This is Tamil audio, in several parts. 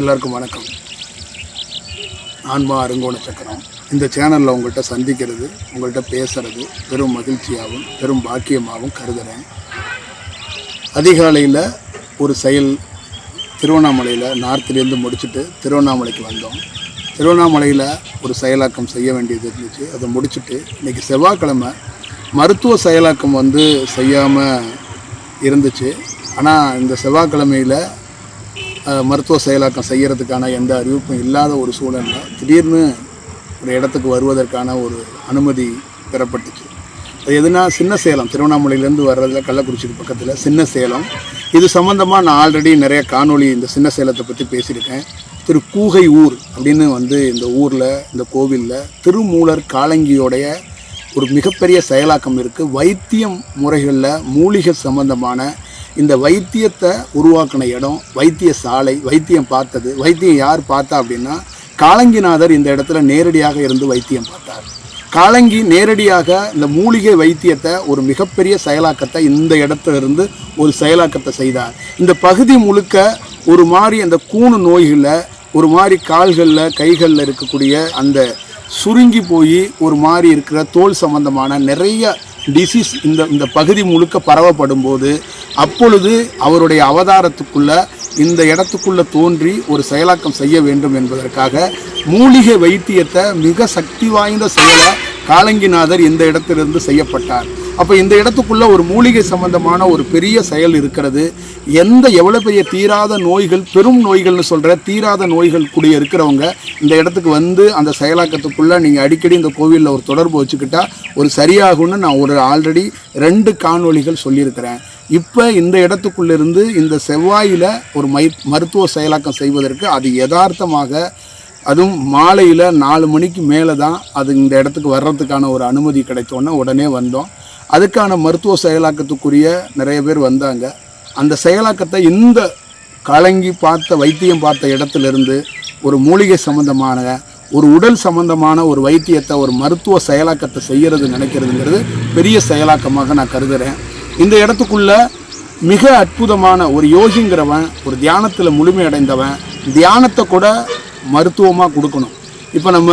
எல்லாருக்கும் வணக்கம். ஆன்மா அருங்கோண சக்கரம். இந்த சேனலில் உங்கள்கிட்ட சந்திக்கிறது உங்கள்கிட்ட பேசுகிறது பெரும் மகிழ்ச்சியாகவும் பெரும் பாக்கியமாகவும் கருதுகிறேன் அதிகாலையில் ஒரு செயல் திருவண்ணாமலையில் நார்த்திலேருந்து முடிச்சுட்டு திருவண்ணாமலைக்கு வந்தோம். திருவண்ணாமலையில் ஒரு செயலாக்கம் செய்ய வேண்டியது இருந்துச்சு. அதை முடிச்சுட்டு இன்றைக்கி செவ்வாய்க்கிழமை மருத்துவ செயலாக்கம் வந்து செய்யாமல் இருந்துச்சு. ஆனால் இந்த செவ்வாய்க்கிழமையில் மருத்துவ செயலாக்கம் செய்கிறதுக்கான எந்த அறிவிப்பும் இல்லாத ஒரு சூழலில் திடீர்னு ஒரு இடத்துக்கு வருவதற்கான ஒரு அனுமதி பெறப்பட்டுச்சு. அது எதுனா சின்ன சேலம் திருவண்ணாமலையிலேருந்து வர்றதில் கள்ளக்குறிச்சிக்கு பக்கத்தில் சின்ன சேலம். இது சம்மந்தமாக நான் ஆல்ரெடி நிறைய காணொளி இந்த சின்ன சேலத்தை பற்றி பேசியிருக்கேன். திரு கூகை ஊர் அப்படின்னு வந்து இந்த ஊரில் இந்த கோவிலில் திருமூலர் காலங்கியோடைய ஒரு மிகப்பெரிய செயலாக்கம் இருக்குது வைத்தியம் முறைகளில் மூலிகை சம்பந்தமான இந்த வைத்தியத்தை உருவாக்கின இடம் வைத்திய சாலை வைத்தியம் பார்த்தது. வைத்தியம் யார் பார்த்தா அப்படின்னா காலங்கிநாதர் இந்த இடத்துல நேரடியாக இருந்து வைத்தியம் பார்த்தார். காலங்கி நேரடியாக இந்த மூலிகை வைத்தியத்தை ஒரு மிகப்பெரிய செயலாக்கத்தை இந்த இடத்துல இருந்து ஒரு செயலாக்கத்தை செய்தார். இந்த பகுதி முழுக்க ஒரு மாதிரி அந்த கூணு நோய்களில் ஒரு மாதிரி கால்களில் கைகளில் இருக்கக்கூடிய அந்த சுருங்கி போய் ஒரு மாதிரி இருக்கிற தோல் சம்பந்தமான நிறைய டிசீஸ் இந்த இந்த பகுதி முழுக்க பரவப்படும் போது அப்பொழுது அவருடைய அவதாரத்துக்குள்ள இந்த இடத்துக்குள்ள தோன்றி ஒரு செயலாக்கம் செய்ய வேண்டும் என்பதற்காக மூலிகை வைத்தியத்தை மிக சக்தி வாய்ந்த செயலை காலங்கிநாதர் இந்த இடத்திலிருந்து செய்யப்பட்டார். அப்போ இந்த இடத்துக்குள்ள ஒரு மூலிகை சம்பந்தமான ஒரு பெரிய செயல் இருக்கிறது. எந்த எவ்வளோ பெரிய தீராத நோய்கள் பெரும் நோய்கள்னு சொல்கிற தீராத நோய்கள் கூடிய இருக்கிறவங்க இந்த இடத்துக்கு வந்து அந்த செயலாக்கத்துக்குள்ளே நீங்கள் அடிக்கடி இந்த கோவிலில் ஒரு தொடர்பு வச்சுக்கிட்டால் ஒரு சரியாகும்னு நான் ஒரு ஆல்ரெடி ரெண்டு காணொளிகள் சொல்லியிருக்கிறேன். இப்போ இந்த இடத்துக்குள்ளிருந்து இந்த செவ்வாயில் ஒரு மை மருத்துவ செயலாக்கம் செய்வதற்கு அது யதார்த்தமாக அதுவும் மாலையில் நாலு மணிக்கு மேலே தான் அது இந்த இடத்துக்கு வர்றதுக்கான ஒரு அனுமதி கிடைத்தோன்னே உடனே வந்தோம். அதுக்கான மருத்துவ செயலாக்கத்துக்குரிய நிறைய பேர் வந்தாங்க. அந்த செயலாக்கத்தை இந்த கலங்கி பார்த்த வைத்தியம் பார்த்த இடத்துலேருந்து ஒரு மூலிகை சம்பந்தமான ஒரு உடல் சம்பந்தமான ஒரு வைத்தியத்தை ஒரு மருத்துவ செயலாக்கத்தை செய்கிறது நினைக்கிறதுங்கிறது பெரிய செயலாக்கமாக நான் கருதுகிறேன் இந்த இடத்துக்குள்ள மிக அற்புதமான ஒரு யோகிங்கிறவன் ஒரு தியானத்தில் முழுமையடைந்தவன் தியானத்தை கூட மருத்துவமாக கொடுக்கணும். இப்போ நம்ம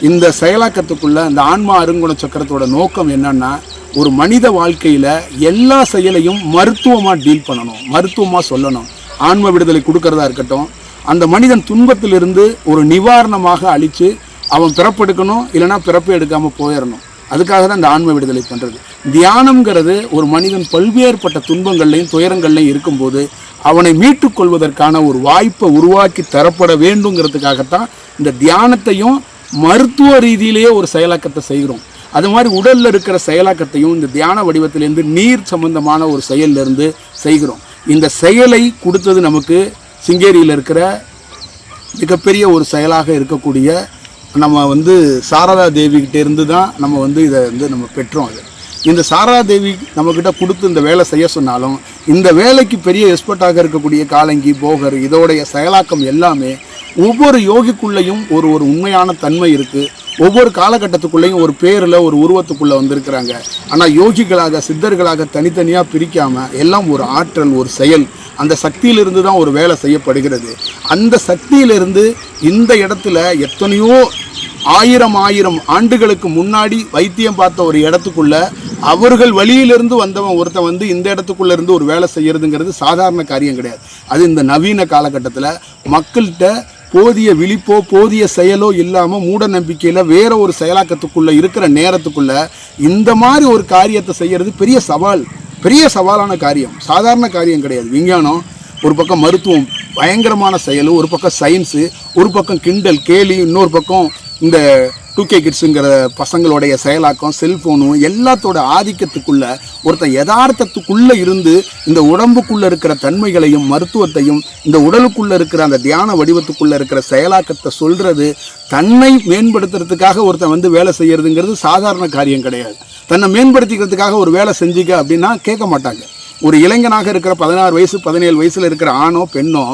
இந்த செயலாக்கத்துக்குள்ளே இந்த ஆன்மா அருங்குண சக்கரத்தோட நோக்கம் என்னன்னா ஒரு மனித வாழ்க்கையில் எல்லா செயலையும் மருத்துவமாக டீல் பண்ணணும். மருத்துவமாக சொல்லணும். ஆன்ம விடுதலை கொடுக்கறதா இருக்கட்டும். அந்த மனிதன் துன்பத்திலிருந்து ஒரு நிவாரணமாக அழித்து அவன் பிறப்பெடுக்கணும் இல்லைன்னா பிறப்பு எடுக்காமல் போயிடணும். அதுக்காக தான் இந்த ஆன்ம விடுதலை பண்ணுறது தியானம்ங்கிறது ஒரு மனிதன் பல்வேறுபட்ட துன்பங்கள்லையும் துயரங்கள்லையும் இருக்கும்போது அவனை மீட்டுக்கொள்வதற்கான ஒரு வாய்ப்பை உருவாக்கி தரப்பட வேண்டுங்கிறதுக்காகத்தான் இந்த தியானத்தையும் மருத்துவ ரீதியிலேயே ஒரு செயலாக்கத்தை செய்கிறோம். அது மாதிரி உடலில் இருக்கிற செயலாக்கத்தையும் இந்த தியான வடிவத்திலேருந்து நீர் சம்பந்தமான ஒரு செயல்லேருந்து செய்கிறோம். இந்த செயலை கொடுத்தது நமக்கு சிங்கேரியில் இருக்கிற மிகப்பெரிய ஒரு செயலாக இருக்கக்கூடிய நம்ம வந்து சாரதா தேவிகிட்ட இருந்து தான் நம்ம வந்து இதை வந்து நம்ம பெற்றோம் அது. இந்த சாரதா தேவி நம்மக்கிட்ட கொடுத்து இந்த வேலை செய்ய சொன்னாலும் இந்த வேலைக்கு பெரிய எக்ஸ்பர்ட்டாக இருக்கக்கூடிய காலங்கி போகர் இதோடைய செயலாக்கம் எல்லாமே ஒவ்வொரு யோகிக்குள்ளேயும் ஒரு ஒரு உண்மையான தன்மை இருக்குது ஒவ்வொரு காலகட்டத்துக்குள்ளேயும் ஒரு பேரில் ஒரு உருவத்துக்குள்ளே வந்திருக்கிறாங்க. ஆனால் யோகிகளாக சித்தர்களாக தனித்தனியாக பிரிக்காமல் எல்லாம் ஒரு ஆற்றல் ஒரு செயல். அந்த சக்தியிலிருந்து தான் ஒரு வேலை செய்யப்படுகிறது. அந்த சக்தியிலிருந்து இந்த இடத்துல எத்தனையோ ஆயிரம் ஆயிரம் ஆண்டுகளுக்கு முன்னாடி வைத்தியம் பார்த்த ஒரு இடத்துக்குள்ள அவர்கள் வழியிலிருந்து வந்தவன் ஒருத்தன் வந்து இந்த இடத்துக்குள்ள இருந்து ஒரு வேலை செய்யறதுங்கிறது சாதாரண காரியம் கிடையாது. அது இந்த நவீன காலகட்டத்தில் மக்கள்கிட்ட போதிய விழிப்போ போதிய செயலோ இல்லாமல் மூட நம்பிக்கையில் வேற ஒரு செயலாக்கத்துக்குள்ளே இருக்கிற நேரத்துக்குள்ளே இந்த மாதிரி ஒரு காரியத்தை செய்கிறது பெரிய சவால். பெரிய சவாலான காரியம். சாதாரண காரியம் கிடையாது. விஞ்ஞானம் ஒரு பக்கம் மருத்துவம் பயங்கரமான செயல் ஒரு பக்கம் சயின்ஸு ஒரு பக்கம் கிண்டல் கேலி இன்னொரு பக்கம் இந்த டூ கே கிட்ஸுங்கிற பசங்களுடைய செயலாக்கம் செல்ஃபோனும் எல்லாத்தோட ஆதிக்கத்துக்குள்ள ஒருத்தன் யதார்த்தத்துக்குள்ளே இருந்து இந்த உடம்புக்குள்ளே இருக்கிற தன்மைகளையும் மருத்துவத்தையும் இந்த உடலுக்குள்ளே இருக்கிற அந்த தியான வடிவத்துக்குள்ளே இருக்கிற செயலாக்கத்தை சொல்கிறது தன்னை மேம்படுத்துறதுக்காக ஒருத்தன் வந்து வேலை செய்கிறதுங்கிறது சாதாரண காரியம் கிடையாது. தன்னை மேம்படுத்திக்கிறதுக்காக ஒரு வேலை செஞ்சுக்க அப்படின்னா கேட்க மாட்டாங்க. ஒரு இளைஞனாக இருக்கிற பதினாறு வயசு பதினேழு வயசில் இருக்கிற ஆணோ பெண்ணோ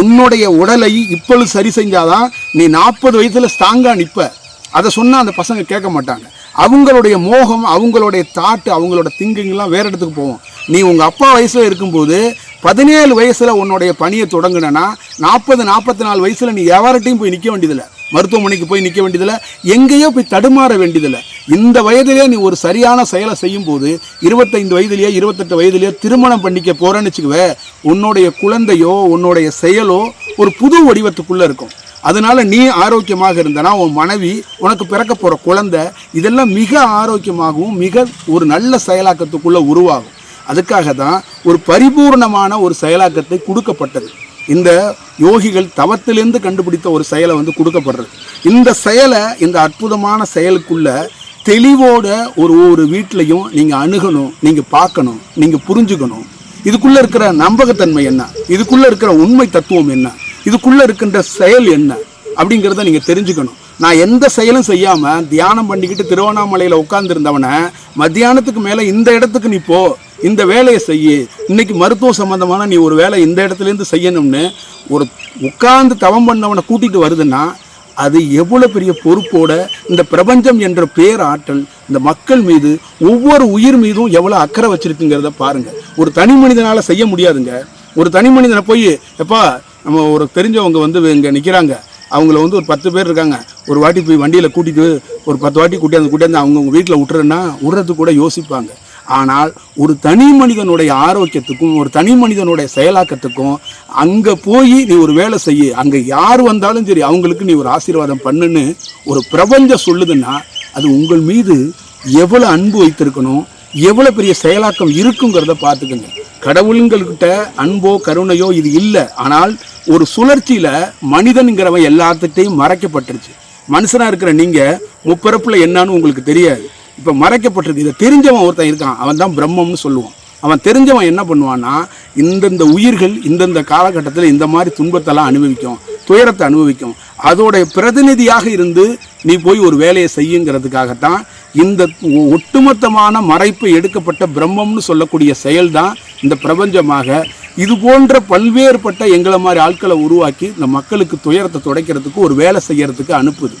உன்னுடைய உடலை இப்பொழுது சரி செஞ்சாதான் நீ நாற்பது வயசில் ஸ்ட்ராங்காக நிற்ப அதை சொன்னால் அந்த பசங்க கேட்க மாட்டாங்க. அவங்களுடைய மோகம் அவங்களுடைய தாட்டு அவங்களோட திங்கிங்லாம் வேற இடத்துக்கு போவோம் நீ உங்கள் அப்பா வயசில் இருக்கும்போது பதினேழு வயசில் உன்னுடைய பணியை தொடங்கினேன்னா நாற்பது நாற்பத்தி நாலு வயசில் நீ எவர்கிட்டையும் போய் நிற்க வேண்டியதில்லை. மருத்துவமனைக்கு போய் நிற்க வேண்டியதில்லை. எங்கேயோ போய் தடுமாற வேண்டியதில்லை. இந்த வயதிலே நீ ஒரு சரியான செயலை செய்யும்போது இருபத்தைந்து வயதிலேயோ இருபத்தெட்டு வயதிலேயோ திருமணம் பண்ணிக்க போறேன்னு வச்சுக்குவே உன்னுடைய குழந்தையோ உன்னுடைய செயலோ ஒரு புது வடிவத்துக்குள்ளே இருக்கும். அதனால நீ ஆரோக்கியமாக இருந்தனா உன் மனைவி உனக்கு பிறக்க போகிற குழந்தை இதெல்லாம் மிக ஆரோக்கியமாகவும் மிக ஒரு நல்ல செயலாக்கத்துக்குள்ளே உருவாகும். அதுக்காக தான் ஒரு பரிபூர்ணமான ஒரு செயலாக்கத்தை கொடுக்கப்பட்டது. இந்த யோகிகள் தவத்திலேருந்து கண்டுபிடித்த ஒரு செயலை வந்து கொடுக்கப்படுறது. இந்த செயலை இந்த அற்புதமான செயலுக்குள்ள தெளிவோட ஒரு ஒரு வீட்லையும் நீங்கள் அணுகணும் நீங்கள் பார்க்கணும் நீங்கள் புரிஞ்சுக்கணும். இதுக்குள்ளே இருக்கிற நம்பகத்தன்மை என்ன? இதுக்குள்ளே இருக்கிற உண்மை தத்துவம் என்ன? இதுக்குள்ளே இருக்கின்ற செயல் என்ன அப்படிங்கிறத நீங்கள் தெரிஞ்சுக்கணும். நான் எந்த செயலும் செய்யாமல் தியானம் பண்ணிக்கிட்டு திருவண்ணாமலையில் உட்காந்துருந்தவனை மத்தியானத்துக்கு மேலே இந்த இடத்துக்கு நீ போ இந்த வேலையை செய் இன்னைக்கு மருத்துவம் சம்மந்தமான நீ ஒரு வேலை இந்த இடத்துல இருந்து செய்யணும்னு ஒரு உட்கார்ந்து தவம் பண்ணவனை கூட்டிகிட்டு வருதுன்னா அது எவ்வளோ பெரிய பொறுப்போட இந்த பிரபஞ்சம் என்ற பேராற்றல் இந்த மக்கள் மீது ஒவ்வொரு உயிர் மீதும் எவ்வளோ அக்கறை வச்சுருக்குங்கிறத பாருங்கள் ஒரு தனி மனிதனால் செய்ய முடியாதுங்க. ஒரு தனி மனிதனை போய் எப்பா நம்ம ஒரு தெரிஞ்சவங்க வந்து இங்கே நிற்கிறாங்க அவங்கள வந்து ஒரு பத்து பேர் இருக்காங்க. ஒரு வாட்டி போய் வண்டியில் கூட்டிட்டு ஒரு பத்து வாட்டி கூட்டியாந்து கூட்டியாந்து அவங்கவுங்க வீட்டில் விட்டுறேன்னா விட்றதுக்கு கூட யோசிப்பாங்க. ஆனால் ஒரு தனி மனிதனுடைய ஆரோக்கியத்துக்கும் ஒரு தனி மனிதனுடைய செயலாக்கத்துக்கும் அங்கே போய் நீ ஒரு வேலை செய்ய. அங்கே யார் வந்தாலும் சரி அவங்களுக்கு நீ ஒரு ஆசீர்வாதம் பண்ணுன்னு ஒரு பிரபஞ்சம் சொல்லுதுன்னா அது உங்கள் மீது எவ்வளோ அன்பு வைத்திருக்கணும் எவ்வளோ பெரிய செயலாக்கம் இருக்குங்கிறத பார்த்துக்கோங்க. கடவுளுங்கள்கிட்ட அன்போ கருணையோ இது இல்லை. ஆனால் ஒரு சுழற்சியில் மனிதனுங்கிறவன் எல்லாத்துட்டையும் மறைக்கப்பட்டுருச்சு. மனுஷனாக இருக்கிற நீங்கள் முப்பரப்பில் என்னன்னு உங்களுக்கு தெரியாது. இப்போ மறைக்கப்பட்டிருக்கு. இதை தெரிஞ்சவன் ஒருத்தன் இருக்கான். அவன் தான் பிரம்மம்னு சொல்லுவான். அவன் தெரிஞ்சவன் என்ன பண்ணுவான்னா இந்தந்த உயிர்கள் இந்தந்த காலகட்டத்தில் இந்த மாதிரி துன்பத்தெல்லாம் அனுபவிக்கும் துயரத்தை அனுபவிக்கும். அதோடைய பிரதிநிதியாக இருந்து நீ போய் ஒரு வேலையை செய்யுங்கிறதுக்காகத்தான் இந்த ஒட்டுமொத்தமான மறைப்பு எடுக்கப்பட்ட பிரம்மம்னு சொல்லக்கூடிய செயல்தான் இந்த பிரபஞ்சமாக. இது போன்ற பல்வேறுபட்ட எங்களை மாதிரி ஆட்களை உருவாக்கி இந்த மக்களுக்கு துயரத்தை துடைக்கிறதுக்கு ஒரு வேலை செய்யறதுக்கு அனுப்புது.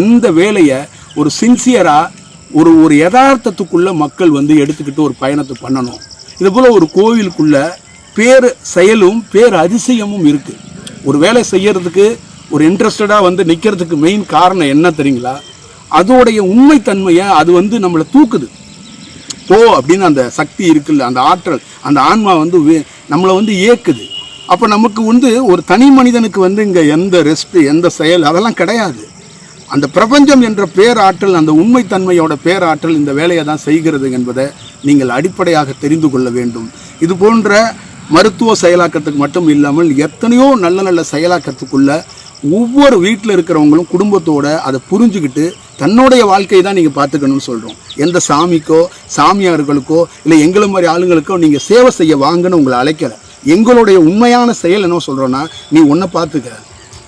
இந்த வேலையை ஒரு சின்சியராக ஒரு ஒரு யதார்த்தத்துக்குள்ளே மக்கள் வந்து எடுத்துக்கிட்டு ஒரு பயணத்தை பண்ணணும். இது போல் ஒரு கோவிலுக்குள்ள பேர் செயலும் பேர் அதிசயமும் இருக்குது ஒரு வேலை செய்யறதுக்கு ஒரு இன்ட்ரெஸ்டடாக வந்து நிற்கிறதுக்கு மெயின் காரணம் என்ன தெரியுங்களா? அதோடைய உண்மைத்தன்மையை அது வந்து நம்மளை தூக்குது. போ அப்படின்னு அந்த சக்தி இருக்குல்ல அந்த ஆற்றல் அந்த ஆன்மா வந்து நம்மளை வந்து இயக்குது. அப்போ நமக்கு வந்து ஒரு தனி மனிதனுக்கு வந்து இங்கே எந்த ரெஸ்ட் எந்த செயல் அதெல்லாம் கிடையாது. அந்த பிரபஞ்சம் என்ற பேராற்றல் அந்த உண்மைத்தன்மையோட பேராற்றல் இந்த வேலையை தான் செய்கிறது என்பதை நீங்கள் அடிப்படையாக தெரிந்து கொள்ள வேண்டும். இது போன்ற மருத்துவ செயலாக்கத்துக்கு மட்டும் இல்லாமல் எத்தனையோ நல்ல நல்ல செயலாக்கத்துக்குள்ள ஒவ்வொரு வீட்டில் இருக்கிறவங்களும் குடும்பத்தோடு அதை புரிஞ்சுக்கிட்டு தன்னுடைய வாழ்க்கையை தான் நீங்கள் பார்த்துக்கணும்னு சொல்கிறோம் எந்த சாமிக்கோ சாமியார்களுக்கோ இல்லை எங்களை மாதிரி ஆளுங்களுக்கோ நீங்கள் சேவை செய்ய வாங்கன்னு உங்களை அழைக்கல. எங்களுடைய உண்மையான செயல் என்ன சொல்கிறோன்னா நீ உன்னை பார்த்துக்க.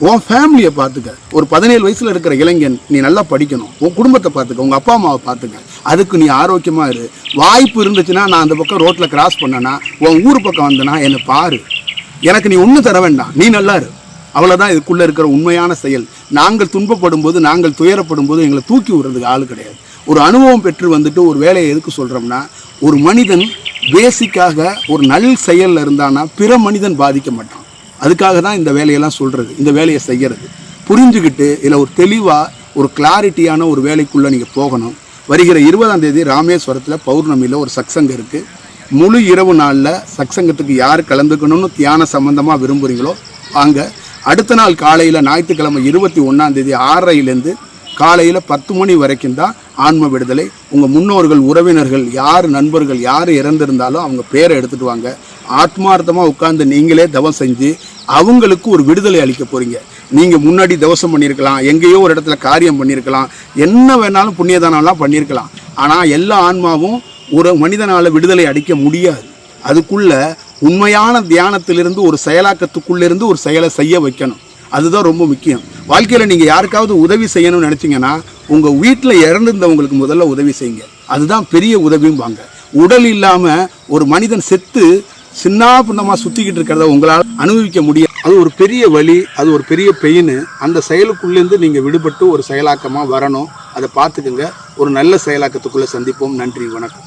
உன் ஃபேமிலியை பார்த்துக்க. ஒரு பதினேழு வயசில் இருக்கிற இளைஞன் நீ நல்லா படிக்கணும். உன் குடும்பத்தை பார்த்துக்க. உங்கள் அப்பா அம்மாவை பார்த்துக்க. அதுக்கு நீ ஆரோக்கியமாக இரு. வாய்ப்பு இருந்துச்சுன்னா நான் அந்த பக்கம் ரோட்டில் கிராஸ் பண்ணேன்னா உன் ஊர் பக்கம் வந்தேன்னா என்னை பாரு. எனக்கு நீ ஒன்றும் தர வேண்டாம். நீ நல்லா இரு. அவ்வளோதான் இதுக்குள்ளே இருக்கிற உண்மையான செயல். நாங்கள் துன்பப்படும் போது நாங்கள் துயரப்படும் போது எங்களை தூக்கி விடுறதுக்கு ஆள் கிடையாது. ஒரு அனுபவம் பெற்று வந்துட்டு ஒரு வேலையை எதுக்கு சொல்கிறோம்னா ஒரு மனிதன் பேசிக்காக ஒரு நல் செயலில் இருந்தானா பிற மனிதன் பாதிக்க மாட்டான். அதுக்காக தான் இந்த வேலையெல்லாம் சொல்கிறது இந்த வேலையை செய்கிறது புரிஞ்சுக்கிட்டு இதில் ஒரு தெளிவாக ஒரு கிளாரிட்டியான ஒரு வேலைக்குள்ளே நீங்கள் போகணும். வருகிற இருபதாம் தேதி ராமேஸ்வரத்தில் பௌர்ணமியில் ஒரு சக்சங்கம் இருக்குது முழு இரவு நாளில் சக்சங்கத்துக்கு யார் கலந்துக்கணும்னு தியான சம்பந்தமாக விரும்புகிறீங்களோ வாங்க அடுத்த நாள் காலையில் ஞாயிற்றுக்கிழமை இருபத்தி ஒன்றாம் தேதி காலையில் பத்து மணி வரைக்கும் தான் ஆன்ம விடுதலை. உங்கள் முன்னோர்கள் உறவினர்கள் யார் நண்பர்கள் யார் இறந்திருந்தாலும் அவங்க பேரை எடுத்துட்டு வாங்க. ஆத்மார்த்தமாக உட்காந்து நீங்களே தவம் செஞ்சு அவங்களுக்கு ஒரு விடுதலை அளிக்க போகிறீங்க நீங்கள் முன்னாடி தவசம் பண்ணியிருக்கலாம் எங்கேயோ ஒரு இடத்துல காரியம் பண்ணியிருக்கலாம் என்ன வேணாலும் புண்ணியதானம்லாம் பண்ணியிருக்கலாம். ஆனால் எல்லா ஆன்மாவும் ஒரு மனிதனால் விடுதலை அளிக்க முடியாது. அதுக்குள்ளே உண்மையான தியானத்திலிருந்து ஒரு செயலாக்கத்துக்குள்ளிருந்து ஒரு செயலை செய்ய வைக்கணும். அதுதான் ரொம்ப முக்கியம். வாழ்க்கையில் நீங்கள் யாருக்காவது உதவி செய்யணும்னு நினச்சிங்கன்னா உங்கள் வீட்டில் இறந்துருந்தவங்களுக்கு முதல்ல உதவி செய்யுங்க. அதுதான் பெரிய உதவியும்பாங்க உடல் இல்லாமல் ஒரு மனிதன் செத்து சின்ன பின்னமாக சுற்றிக்கிட்டு இருக்கிறத உங்களால் அனுபவிக்க முடியாது அது ஒரு பெரிய வழி அது ஒரு பெரிய பெயின் அந்த செயலுக்குள்ளேருந்து நீங்கள் விடுபட்டு ஒரு செயலாக்கமாக வரணும். அதை பார்த்துக்குங்க. ஒரு நல்ல செயலாக்கத்துக்குள்ளே சந்திப்போம். நன்றி வணக்கம்.